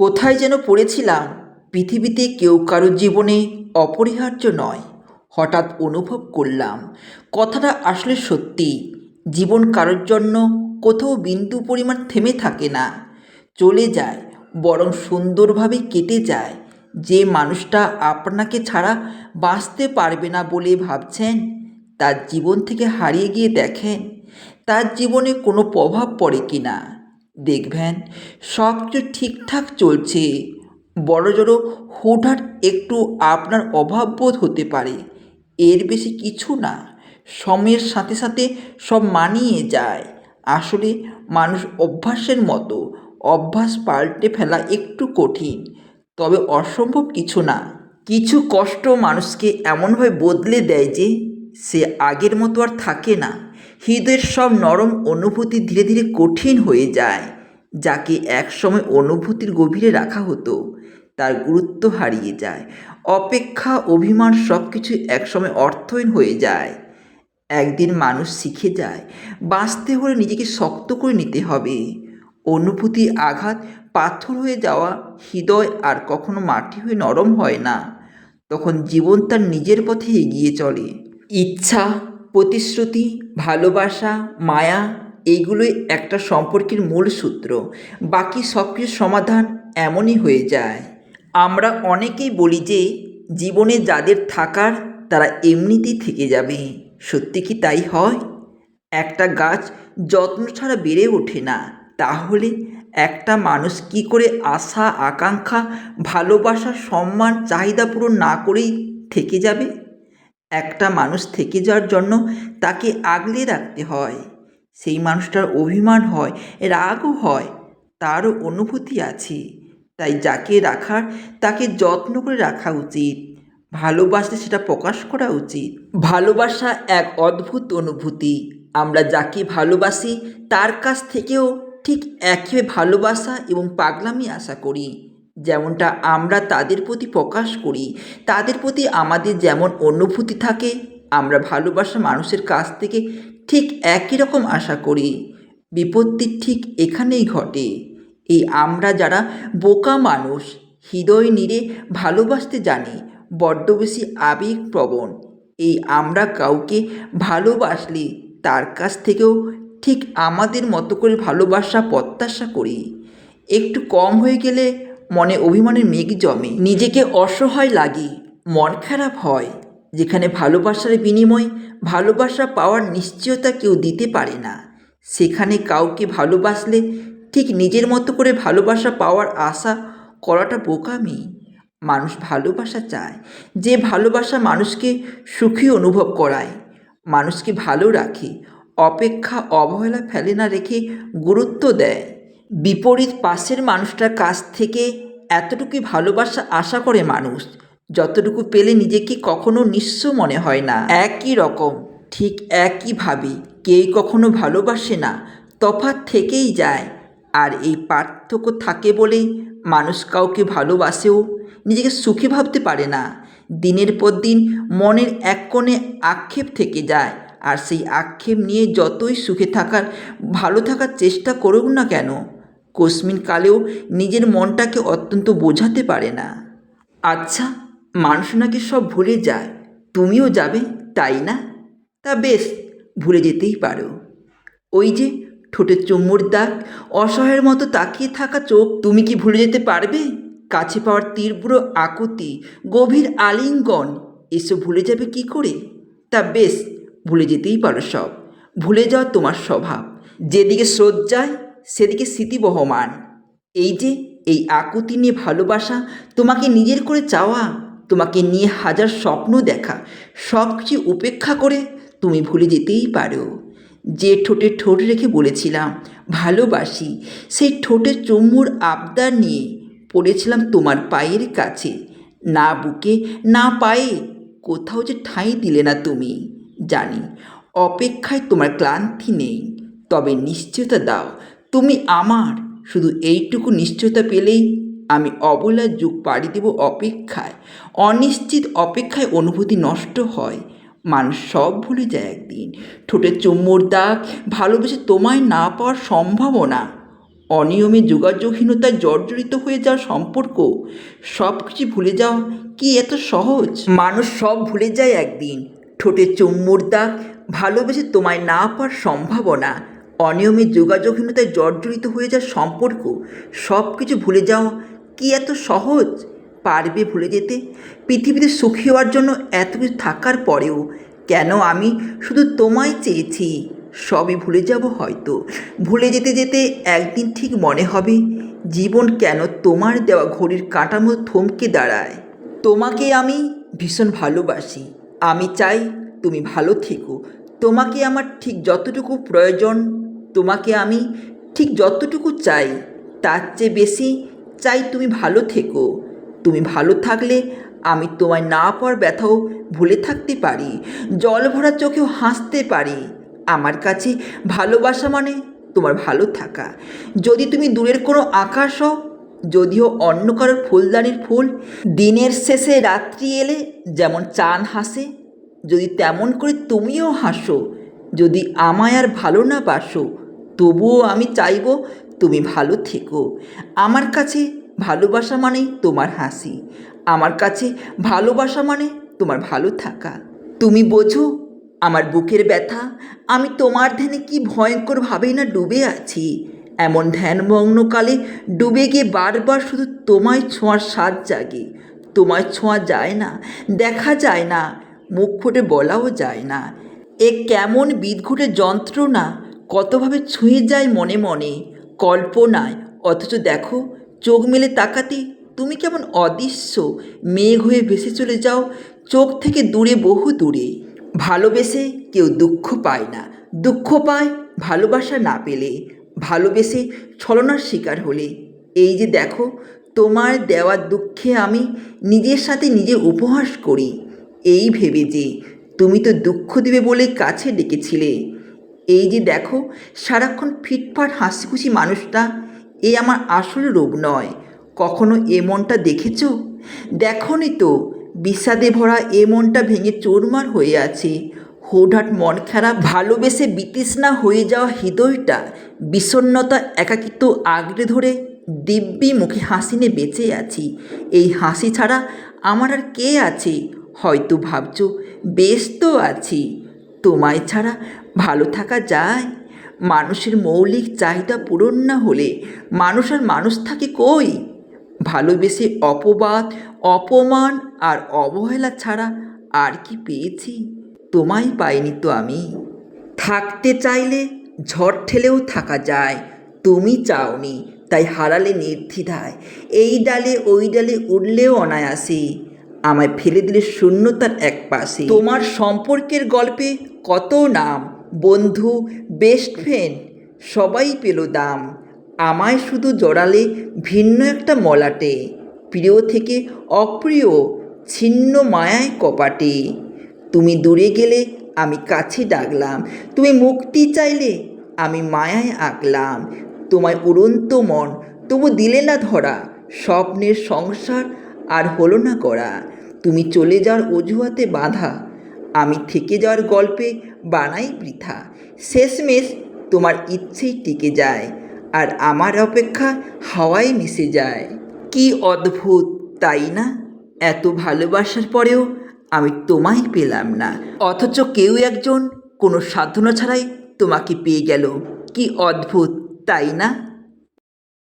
কোথায় যেন পড়েছিলাম, পৃথিবীতে কেউ কারোর জীবনে অপরিহার্য নয়। হঠাৎ অনুভব করলাম, কথাটা আসলে সত্যি, জীবন কারোর জন্য কোথাও বিন্দু পরিমাণ থেমে থাকে না। চলে যায়, বরং সুন্দরভাবে কেটে যায়, যে মানুষটা আপনাকে ছাড়া বাঁচতে পারবে না বলে ভাবছেন, তার জীবন থেকে হারিয়ে গিয়ে দেখেন, তার জীবনে কোনো প্রভাব পড়ে কি না দেখবেন, সব কিছু ঠিকঠাক চলছে। বড় জড়ো হুটহাট একটু আপনার অভাববোধ হতে পারে। এর বেশি কিছু না, সময়ের সাথে সাথে সব মানিয়ে যায়। আসলে মানুষ অভ্যাসের মতো, অভ্যাস পাল্টে ফেলা একটু কঠিন। তবে অসম্ভব কিছু না। কিছু কষ্ট মানুষকে এমনভাবে বদলে দেয় যে, সে আগের মতো আর থাকে না। হৃদয়ের সব নরম অনুভূতি ধীরে ধীরে কঠিন হয়ে যায়, যাকে একসময় অনুভূতির গভীরে রাখা হতো। তার গুরুত্ব হারিয়ে যায়। অপেক্ষা, অভিমান সব কিছু একসময় অর্থহীন হয়ে যায়। একদিন মানুষ শিখে যায়, বাঁচতে হলে নিজেকে শক্ত করে নিতে হবে। অনুভূতি আঘাত পাথর হয়ে যাওয়া হৃদয় আর কখনো মাটি হয়ে নরম হয় না। তখন জীবন তার নিজের পথে এগিয়ে চলে। ইচ্ছা প্রতিশ্রুতি, ভালোবাসা, মায়া, এইগুলোই একটা সম্পর্কের মূল সূত্র। বাকি সব সমাধান এমনই হয়ে যায়। আমরা অনেকেই বলি যে, জীবনে যাদের থাকার, তারা এমনিতেই থেকে যাবে। সত্যি কি তাই হয়? একটা গাছ যত্ন ছাড়া বেড়ে ওঠে না। তাহলে একটা মানুষ কি করে আশা, আকাঙ্ক্ষা, ভালোবাসা, সম্মান, চাহিদা পূরণ না করেই থেকে যাবে? একটা মানুষ থেকে যাওয়ার জন্য তাকে আগলে রাখতে হয়, সেই মানুষটার অভিমান হয়, রাগও হয়, তারও অনুভূতি আছে। তাই যাকে রাখার, তাকে যত্ন করে রাখা উচিত। ভালোবাসলে সেটা প্রকাশ করা উচিত। ভালোবাসা এক অদ্ভুত অনুভূতি। আমরা যাকে ভালোবাসি, তার কাছ থেকেও ঠিক একইভাবে ভালোবাসা এবং পাগলামি আশা করি। যেমনটা আমরা তাদের প্রতি প্রকাশ করি, তাদের প্রতি আমাদের যেমন অনুভূতি থাকে, আমরা ভালোবাসা মানুষের কাছ থেকে ঠিক একই রকম আশা করি। বিপত্তি ঠিক এখানেই ঘটে। এই আমরা যারা বোকা মানুষ, হৃদয় নিরে ভালোবাসতে জানি, বড্ড বেশি আবেগপ্রবণ, এই আমরা কাউকে ভালোবাসলে তার কাছ থেকেও ঠিক আমাদের মতো করে ভালোবাসা প্রত্যাশা করি। একটু কম হয়ে গেলে মনে অভিমানের মেঘ জমে। নিজেকে অসহায় লাগে, মন খারাপ হয়। যেখানে ভালোবাসার বিনিময়, ভালোবাসা পাওয়ার নিশ্চয়তা কেউ দিতে পারে না। সেখানে কাউকে ভালোবাসলে ঠিক নিজের মতো করে ভালোবাসা পাওয়ার আশা করাটা বোকামি। মানুষ ভালোবাসা চায়। যে ভালোবাসা মানুষকে সুখী অনুভব করায়, মানুষকে ভালো রাখে, অপেক্ষা অবহেলা ফেলে না রেখে গুরুত্ব দেয়। বিপরীত পাশের মানুষটার কাছ থেকে এতটুকুই ভালোবাসা আশা করে মানুষ, যতটুকু পেলে নিজেকে কখনো নিঃস্ব মনে হয় না। একই রকম, ঠিক একইভাবে কেউ কখনো ভালোবাসে না, তফাৎ থেকেই যায়। আর এই পার্থক্য থাকে বলেই মানুষ কাউকে ভালোবাসেও নিজেকে সুখী ভাবতে পারে না। দিনের পর দিন মনের এক কোণে আক্ষেপ থেকে যায়, আর সেই আক্ষেপ নিয়ে যতই সুখে থাকার, ভালো থাকার চেষ্টা করুক না কেন কোসমিন কালেও নিজের মনটাকে অত্যন্ত বোঝাতে পারে না। আচ্ছা মানুষ নাকি সব ভুলে যায়। তুমিও যাবে, তাই না? তা বেশ, ভুলে যেতেই পারো। ওই যে ঠোঁটে চুমুর দাগ, অসহায়ের মতো তাকিয়ে থাকা চোখ, তুমি কি ভুলে যেতে পারবে? কাছে পাওয়ার তীব্র আকুতি, গভীর আলিঙ্গন, এসব ভুলে যাবে কি করে? তা বেশ, ভুলে যেতেই পারো সব। ভুলে যাওয়া তোমার স্বভাব। যেদিকে স্রোত যায় সেদিকে স্মৃতি বহমান। এই যে, এই আকুতি নিয়ে ভালোবাসা, তোমাকে নিজের করে চাওয়া, তোমাকে নিয়ে হাজার স্বপ্ন দেখা, সব কিছু উপেক্ষা করে তুমি ভুলে যেতেই পারো। যে ঠোঁটে ঠোঁট রেখে বলেছিলাম, ভালোবাসি সেই ঠোঁটে চুম্মুর আবদার নিয়ে পড়েছিলাম তোমার পায়ের কাছে। না বুকে, না পায়ে কোথাও যে ঠাঁই দিলে না তুমি, জানি। অপেক্ষায় তোমার ক্লান্তি নেই, তবে নিশ্চয়তা দাও। তুমি আমার, শুধু এইটুকু নিশ্চয়তা পেলেই আমি অবলার যুগ পাড়ি দেব অপেক্ষায়। অনিশ্চিত অপেক্ষায় অনুভূতি নষ্ট হয়। মানুষ সব ভুলে যায় একদিন। ঠোঁটে চুম্মুর দাগ, ভালোবেসে তোমায় না পাওয়ার সম্ভাবনা। অনিয়মে যোগাযোগহীনতায় জর্জরিত হয়ে যাওয়া সম্পর্ক। সব কিছু ভুলে যাওয়া কি এত সহজ? মানুষ সব ভুলে যায় একদিন। ঠোঁটে চুম্মুর দাগ, ভালোবেসে তোমায় না পাওয়ার সম্ভাবনা। অনিয়মে যোগাযোগহীনতায় জর্জরিত হয়ে যাওয়ার সম্পর্ক সব কিছু ভুলে যাওয়া কি এত সহজ? পারবে ভুলে যেতে? পৃথিবীতে সুখী হওয়ার জন্য এত কিছু থাকার পরেও কেন আমি শুধু তোমায় চেয়েছি? সবই ভুলে যাব হয়তো। ভুলে যেতে যেতে একদিন ঠিক মনে হবে, জীবন কেন তোমার দেওয়া ঘড়ির কাঁটার মতো থমকে দাঁড়ায়। তোমাকে আমি ভীষণ ভালোবাসি। আমি চাই তুমি ভালো থেকো। তোমাকে আমার ঠিক যতটুকু প্রয়োজন তোমাকে আমি ঠিক যতটুকু চাই, তার চেয়ে বেশি চাই তুমি ভালো থেকো। তুমি ভালো থাকলে আমি তোমায় না পাওয়ার ব্যথাও ভুলে থাকতে পারি। জল ভরা চোখেও হাসতে পারি। আমার কাছে ভালোবাসা মানে তোমার ভালো থাকা। যদি তুমি দূরের কোনো আকাশ হও, যদিও অন্য কারোর ফুলদানির ফুল, দিনের শেষে রাত্রি এলে যেমন চান হাসে, যদি তেমন করে তুমিও হাসো, যদি আমায় আর ভালো না বাসো তবুও আমি চাইব তুমি ভালো থেকো। আমার কাছে ভালোবাসা মানেই তোমার হাসি। আমার কাছে ভালোবাসা মানে তোমার ভালো থাকা। তুমি বোঝো আমার বুকের ব্যথা। আমি তোমার ধ্যানে কি ভয়ঙ্করভাবেই না ডুবে আছি। এমন ধ্যানমগ্নকালে ডুবে গিয়ে বারবার শুধু তোমায় ছোঁয়ার স্বাদ জাগে। তোমায় ছোঁয়া যায় না, দেখা যায় না, মুখ ফুটে বলাও যায় না। এ কেমন বিদঘুটে যন্ত্রণা কতভাবে ছুঁয়ে যায় মনে মনে, কল্পনায়। অথচ দেখো, চোখ মেলে তাকাতে তুমি কেমন অদৃশ্য। মেঘ হয়ে ভেসে চলে যাও, চোখ থেকে দূরে, বহু দূরে। ভালোবেসে কেউ দুঃখ পায় না। দুঃখ পায় ভালোবাসা না পেলে। ভালোবেসে ছলনার শিকার হলে। এই যে দেখো, তোমার দেওয়া দুঃখে আমি নিজের সাথে নিজে উপহাস করি। এই ভেবে যে তুমি তো দুঃখ দেবে বলে কাছে ডেকেছিলে। এই যে দেখো, সারাক্ষণ ফিটফাট হাসি খুশি মানুষটা, এ আমার আসল রোগ নয়। কখনো এ মনটা দেখেছ? দেখনি তো, বিষাদে ভরা এ মনটা ভেঙে চোরমার হয়ে আছে। হুটহাট মন খারাপ, ভালোবেসে বিতৃষ্ণা হয়ে যাওয়া হৃদয়টা, বিষণ্ণতা, একাকিত্ব আগড়ে ধরে দিব্যি মুখে হাসি নিয়ে বেঁচে আছি। এই হাসি ছাড়া আমার আর কে আছে? হয়তো ভাবছ, বেশ তো আছি। তোমায় ছাড়া ভালো থাকা যায়। মানুষের মৌলিক চাহিদা পূরণ না হলে মানুষ আর মানুষ থাকে কই? ভালোবেসে অপবাদ, অপমান আর অবহেলা ছাড়া আর কি পেয়েছি? তোমায় পাইনি তো আমি। থাকতে চাইলে ঝড় ঠেলেও থাকা যায়। তুমি চাওনি, তাই হারালে নির্দ্বিধায়। এই ডালে ওই ডালে উঠলেও অনায়াসে। আমায় ফেলে দিলে শূন্যতার এক পাশে। তোমার সম্পর্কের গল্পে কত নাম? বন্ধু বেস্ট ফ্রেন্ড সবাই পেল দাম। আমায় শুধু জড়ালে ভিন্ন একটা মলাটে। প্রিয় থেকে অপ্রিয়, ছিন্ন মায়ায় কপাটে। তুমি দূরে গেলে আমি কাছে ডাকলাম। তুমি মুক্তি চাইলে আমি মায়ায় আঁকলাম। তোমায় উড়ন্ত মন, তবু দিলে না ধরা। স্বপ্নের সংসার আর হলো না করা। তুমি চলে যাওয়ার অজুহাতে বাঁধা। আমি থেকে যাওয়ার গল্পে বানাই বৃথা শেষমেশ তোমার ইচ্ছেই টিকে যায় আর আমার অপেক্ষা হাওয়ায় মিশে যায়। কি অদ্ভুত, তাই না? এত ভালোবাসার পরেও আমি তোমায় পেলাম না। অথচ কেউ একজন কোনো সাধনা ছাড়াই তোমাকে পেয়ে গেল। কি অদ্ভুত, তাই না?